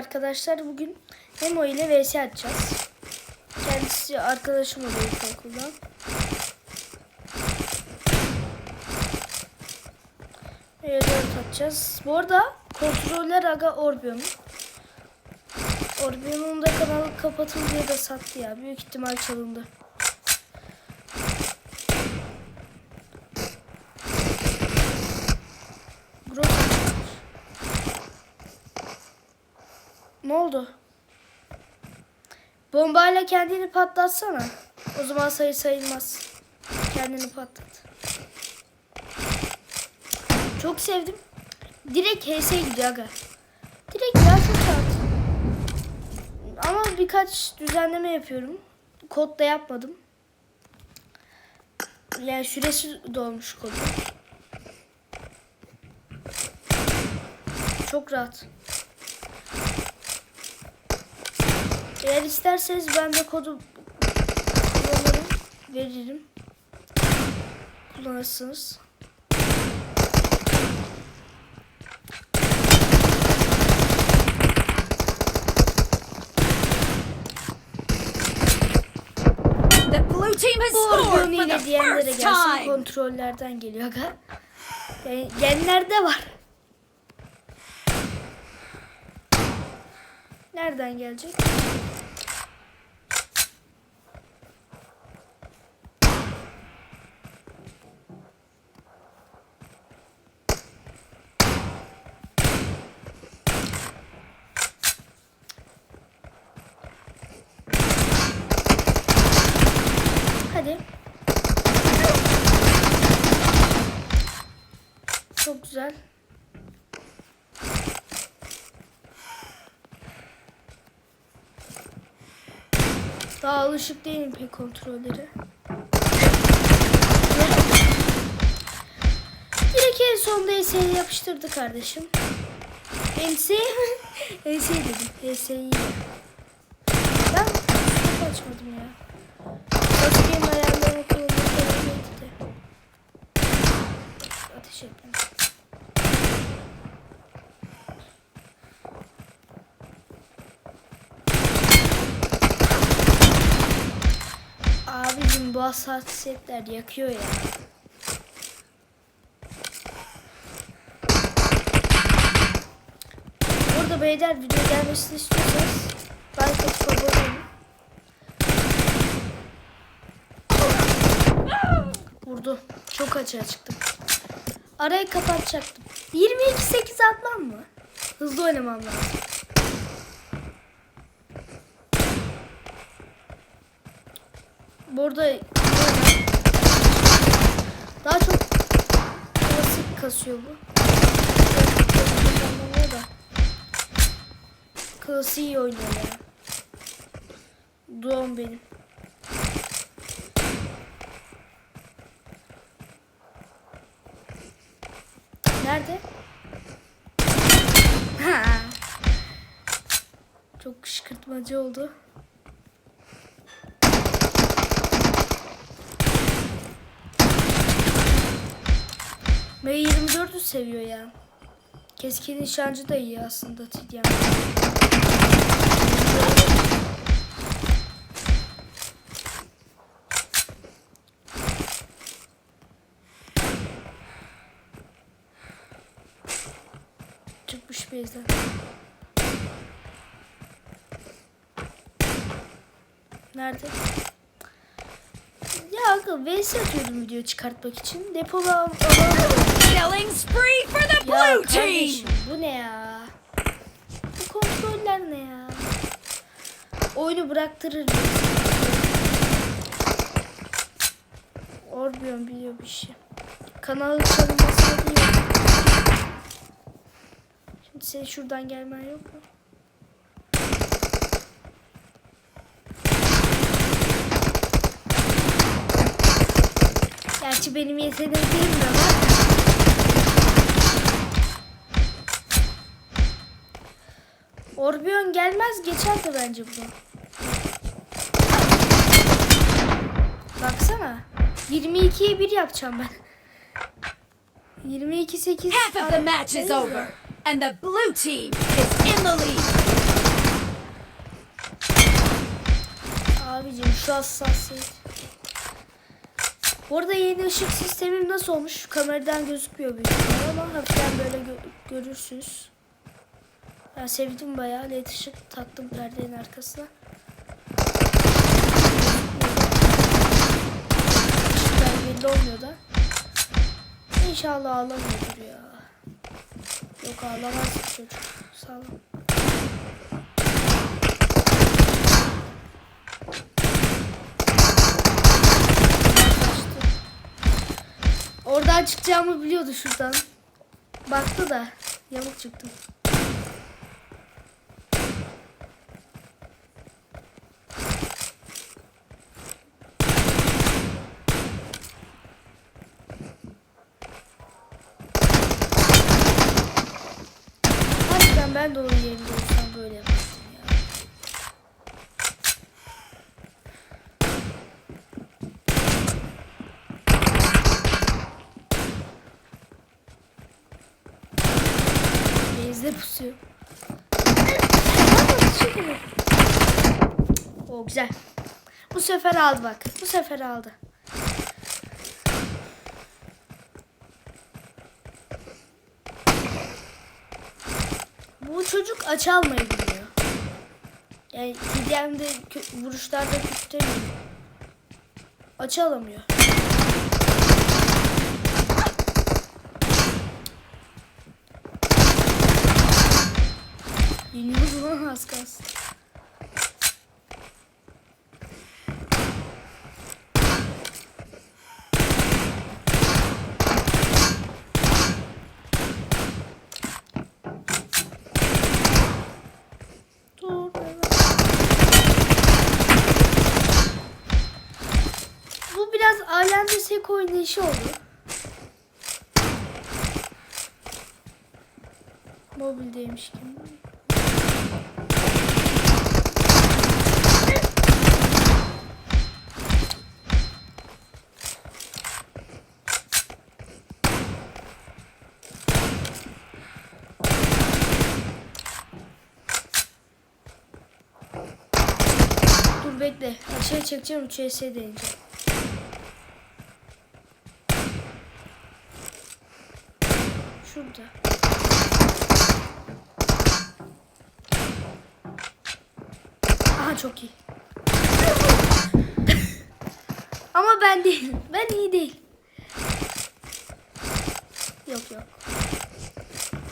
Arkadaşlar. Bugün Memo ile vs atacağız. Kendisi arkadaşım oluyor ilkokuldan. Evet dört atacağız. Bu arada kontroller aga Orbion'un. Orbion'un da kanalı kapatıldı da sattı ya. Büyük ihtimal çalındı. Gross. Ne oldu? Bombayla kendini patlatsana. O zaman sayı sayılmaz. Kendini patlat. Çok sevdim. Direkt HS gidiyor aga. Direkt çok rahat. Ama birkaç düzenleme yapıyorum. Kod da yapmadım. Yani süresi dolmuş kodun. Çok rahat. Eğer isterseniz ben de kodu kullanırım, veririm. Kullanırsınız. The blue team has Bu scored oyun for yine first gelsin. Kontrollerden geliyor aga. Yani genlerde var. Nereden gelecek? Hadi. Çok güzel. Daha alışık değilim pek kontrolleri. Direkt en sonda ES'yi yapıştırdı kardeşim. ES ES dedim. ES'yi. Ben çok açmadım ya. Bakayım ayarlarını kullanırken de. Ateş etmem. Abicim bu hassasiyetler yakıyor ya. Burada beyler video gelmesini istiyorsanız like atıp abone olun. Vurdu. Çok açığa çıktım. Arayı kapatacaktım. 22-8 atmam mı? Hızlı oynamam lazım. Burada daha çok klasik kasıyor bu. Klasiği iyi oynuyor ya. Doğum benim. Nerede? Ha. Çok kışkırtmacı oldu. Ve 24'ü seviyor ya. Keskin nişancı da iyi aslında Tidyam. Çıkmış bezden. Nerede? Akıl vs atıyordum video çıkartmak için. Depoda alalım. Killing spree for the blue team. bu ne ya? Bu kontroller ne ya? Oyunu bıraktırır? Orbion biliyor bir şey. Kanalı çalınmasını biliyor. Şimdi senin şuradan gelmen yok mu? Gerçi benim yeteneğim bilmiyorum ama. Orbion gelmez geçerdi bence bu. Baksana. 22'ye 1 yapacağım ben. 22 8 Half of the match is over and the blue team is in the lead. Abicim şu hassasiyet. Bu arada yeni ışık sistemim nasıl olmuş? Kameradan gözükmüyor büyük ihtimalle ama hafiften böyle gö- görürsünüz. Ben sevdim bayağı. LED ışık taktım perdenin arkasına. Işıklar belli olmuyor da. İnşallah ağlamıyordur ya. Yok ağlamaz çocuk. Sağ olun. Oradan çıkacağımı biliyordu şuradan. Baktı da yamuk çıktım. Harbiden ben de onun yerinde olsam böyle yapardım ya. Benizde pusuyor. O güzel. Bu sefer aldı bak. Bu sefer aldı. Bu çocuk aç almayı biliyor. Yani TDM'de kö- vuruşlarda kötülemiyor. Aç alamıyor. Yeniyoruz lan az kalsın. Bu biraz alemde sek oynayışı oldu. Mobildeymiş gibi. Dur Aşağı çekeceğim 3 ES deneyeceğim. Şurada. Aha çok iyi. Ama ben değilim. Ben iyi değil. Yok yok.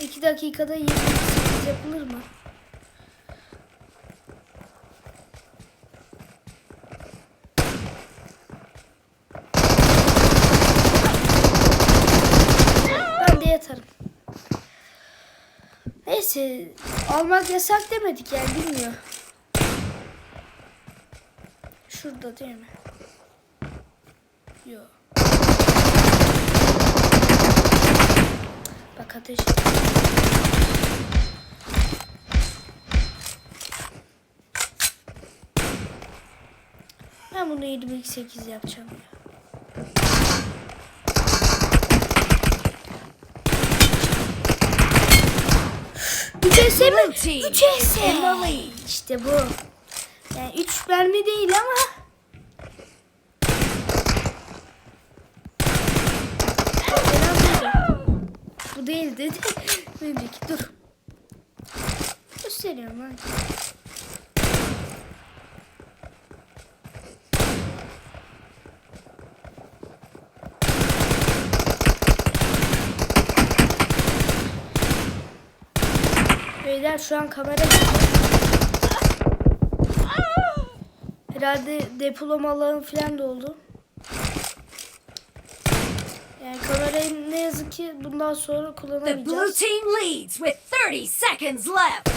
2 dakikada 28 yapılır mı? Ben de yatarım. Neyse almak yasak demedik yani bilmiyor. Şurada değil mi? Yok. Bak ateş. Ben bunu 28 yapacağım ya. Üç ES mi? Blue team 3 ES. in the lead. İşte bu. Yani 3 mermi değil ama. Bu değil dedi. Önceki dur. Gösteriyorum lan. Beyler şu an kamera Herhalde depolamalarım falan doldu. Yani kamerayı ne yazık ki bundan sonra The blue kullanamayacağız. team leads with 30 seconds left.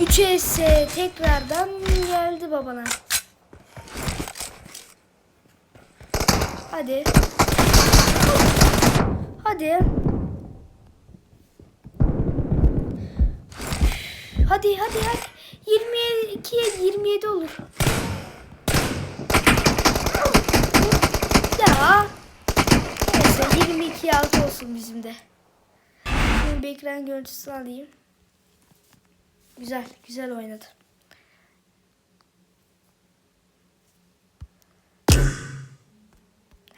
Üç ES tekrardan geldi babana. Hadi. Hadi. Hadi hadi hadi. 22'ye 27 olur. Ya. Neyse 22 6 olsun bizim de. Şimdi bir ekran görüntüsü alayım. Güzel, güzel oynadı.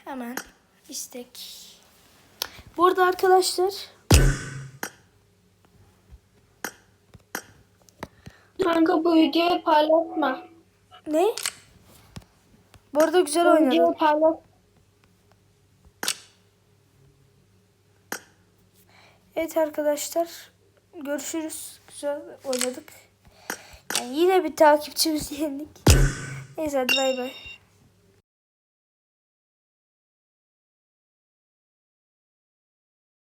Hemen istek. Bu arada arkadaşlar Kanka bu videoyu paylaşma. ne? Bu arada güzel Bu oynadı. videoyu paylaş. Evet arkadaşlar görüşürüz. Güzel oynadık. Yani yine bir takipçimizi yendik. Neyse hadi bay bay.